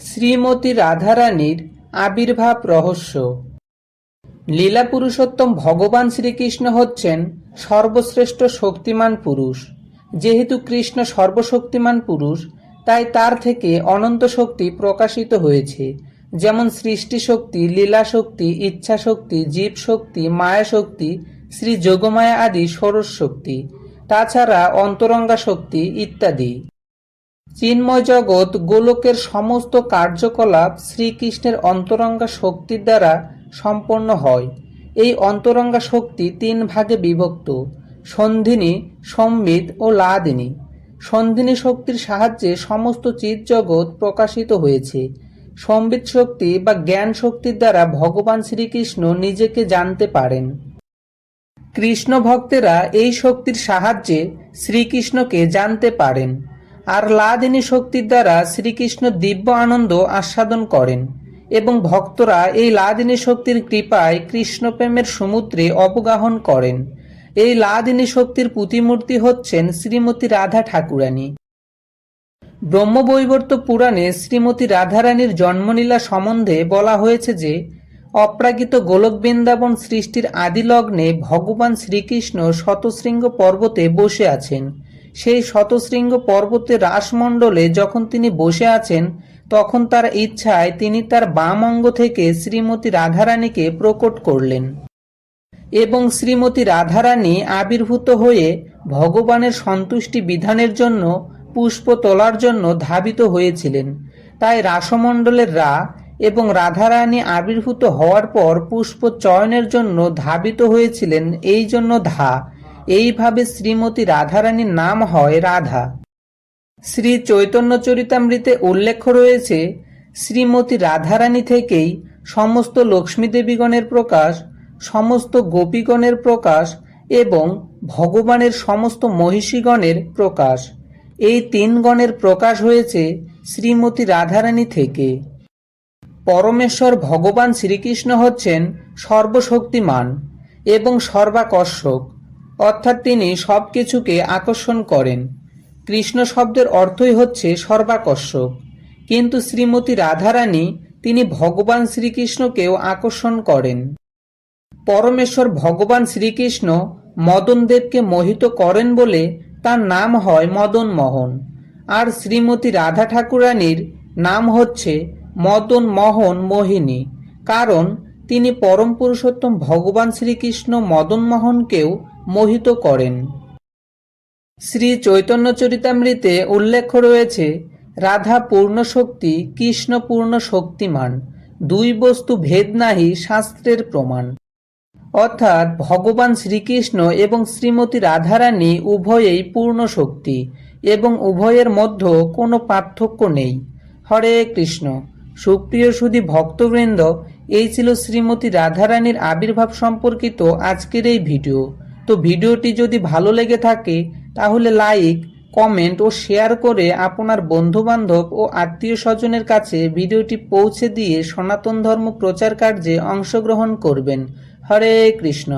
শ্রীমতী রাধারানীর আবির্ভাব রহস্য। লীলা পুরুষোত্তম ভগবান শ্রীকৃষ্ণ হচ্ছেন সর্বশ্রেষ্ঠ শক্তিমান পুরুষ। যেহেতু কৃষ্ণ সর্বশক্তিমান পুরুষ, তাই তার থেকে অনন্ত শক্তি প্রকাশিত হয়েছে। যেমন সৃষ্টি শক্তি লীলা শক্তি ইচ্ছা শক্তি জীব শক্তি মায়া শক্তি শ্রী যোগমায়া আদি ষোড়শ শক্তি। তাছাড়া অন্তরঙ্গা শক্তি ইত্যাদি। চিন্ময় জগৎ গোলকের সমস্ত কার্যকলাপ শ্রীকৃষ্ণের অন্তরঙ্গা শক্তির দ্বারা সম্পন্ন হয়। এই অন্তরঙ্গা শক্তি তিন ভাগে বিভক্ত, সন্ধিনী সম্বিত ও লাদিনী। সন্ধিনী শক্তির সাহায্যে সমস্ত চিৎজগৎ প্রকাশিত হয়েছে। সম্বিত শক্তি বা জ্ঞান শক্তির দ্বারা ভগবান শ্রীকৃষ্ণ নিজেকে জানতে পারেন। কৃষ্ণ ভক্তেরা এই শক্তির সাহায্যে শ্রীকৃষ্ণকে জানতে পারেন। আর লাদিনী শক্তির দ্বারা শ্রীকৃষ্ণ দিব্য আনন্দ আস্বাদন করেন এবং ভক্তরা এই লাদিনী শক্তির কৃপায় কৃষ্ণপ্রেমের সমুদ্রে অবগাহন করেন। এই লাদিনী শক্তির প্রতিমূর্তি হচ্ছেন শ্রীমতী রাধা ঠাকুরানী। ব্রহ্মবৈবর্ত পুরাণে শ্রীমতী রাধারানীর জন্মলীলা সম্বন্ধে বলা হয়েছে যে, অপ্রাকৃত গোলক বৃন্দাবন সৃষ্টির আদিলগ্নে ভগবান শ্রীকৃষ্ণ শতশৃঙ্গ পর্বতে বসে আছেন। সেই শতশৃঙ্গ পর্বতের রাসমণ্ডলে যখন তিনি বসে আছেন, তখন তার ইচ্ছায় তিনি তার বাম অঙ্গ থেকে শ্রীমতী রাধারানীকে প্রকট করলেন। এবং শ্রীমতী রাধারানী আবির্ভূত হয়ে ভগবানের সন্তুষ্টি বিধানের জন্য, পুষ্প তোলার জন্য ধাবিত হয়েছিলেন। তাই রাসমণ্ডলের রা এবং রাধারানী আবির্ভূত হওয়ার পর পুষ্প চয়নের জন্য ধাবিত হয়েছিলেন, এই জন্য ধা। এইভাবে শ্রীমতী রাধারানীর নাম হয় রাধা। শ্রী চৈতন্য চরিতামৃতে উল্লেখ রয়েছে, শ্রীমতী রাধারানী থেকেই সমস্ত লক্ষ্মী দেবীগণের প্রকাশ, সমস্ত গোপীগণের প্রকাশ এবং ভগবানের সমস্ত মহিষীগণের প্রকাশ। এই তিন গণের প্রকাশ হয়েছে শ্রীমতী রাধারানী থেকে। পরমেশ্বর ভগবান শ্রীকৃষ্ণ হচ্ছেন সর্বশক্তিমান এবং সর্বাকর্ষক। অর্থাৎ তিনি সব কিছুকে আকর্ষণ করেন। কৃষ্ণ শব্দের অর্থই হচ্ছে সর্বাকর্ষক। কিন্তু শ্রীমতী রাধারানী, তিনি ভগবান শ্রীকৃষ্ণকেও আকর্ষণ করেন। পরমেশ্বর ভগবান শ্রীকৃষ্ণ মদনদেবকে মোহিত করেন বলে তার নাম হয় মদন মোহন আর শ্রীমতী রাধা ঠাকুরানীর নাম হচ্ছে মদন মোহন। মোহিনী কারণ তিনি পরম পুরুষোত্তম ভগবান শ্রীকৃষ্ণ মদন মোহনকেও মোহিত করেন। শ্রী চৈতন্য চরিতামৃতে উল্লেখ রয়েছে, রাধা পূর্ণ শক্তি কৃষ্ণ পূর্ণ শক্তিমান দুই বস্তু ভেদ নাহি শাস্ত্রের প্রমাণ। অর্থাৎ ভগবান শ্রীকৃষ্ণ এবং শ্রীমতী রাধারানী উভয়েই পূর্ণ শক্তি এবং উভয়ের মধ্যে কোনো পার্থক্য নেই। হরে কৃষ্ণ। সুপ্রিয় সুধী ভক্তবৃন্দ, এই ছিল শ্রীমতী রাধারানীর আবির্ভাব সম্পর্কিত আজকের এই ভিডিও। তো ভিডিওটি যদি ভালো লেগে থাকে, তাহলে লাইক, কমেন্ট ও শেয়ার করে আপনার বন্ধুবান্ধব ও আত্মীয় স্বজনের কাছে ভিডিওটি পৌঁছে দিয়ে সনাতন ধর্ম প্রচার কার্যে অংশগ্রহণ করবেন। হরে কৃষ্ণ।